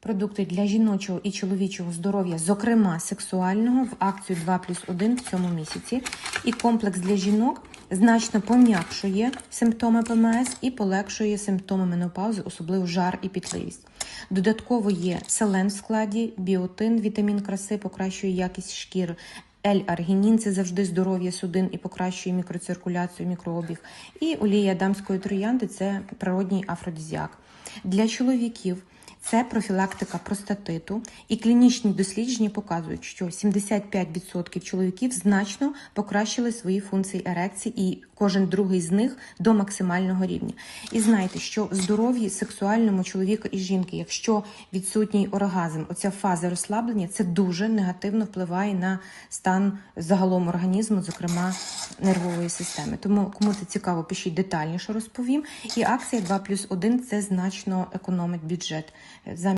Продукти для жіночого і чоловічого здоров'я, зокрема сексуального, в акцію 2 плюс 1 в цьому місяці. І комплекс для жінок значно пом'якшує симптоми ПМС і полегшує симптоми менопаузи, особливо жар і пітливість. Додатково є селен в складі, біотин, вітамін краси, покращує якість шкіри. L-аргінін – це завжди здоров'я судин і покращує мікроциркуляцію, мікрообіг. І олія дамської троянди це природній афродизіак. Для чоловіків це профілактика простатиту, і клінічні дослідження показують, що 75% чоловіків значно покращили свої функції ерекції, і кожен другий з них до максимального рівня. І знайте, що в здоров'ї сексуальному чоловіка і жінки, якщо відсутній оргазм, оця фаза розслаблення, це дуже негативно впливає на стан загалом організму, зокрема нервової системи. Тому кому це цікаво, пишіть детальніше розповім. І акція 2 плюс 1 – це значно економить бюджет. Euh, amis.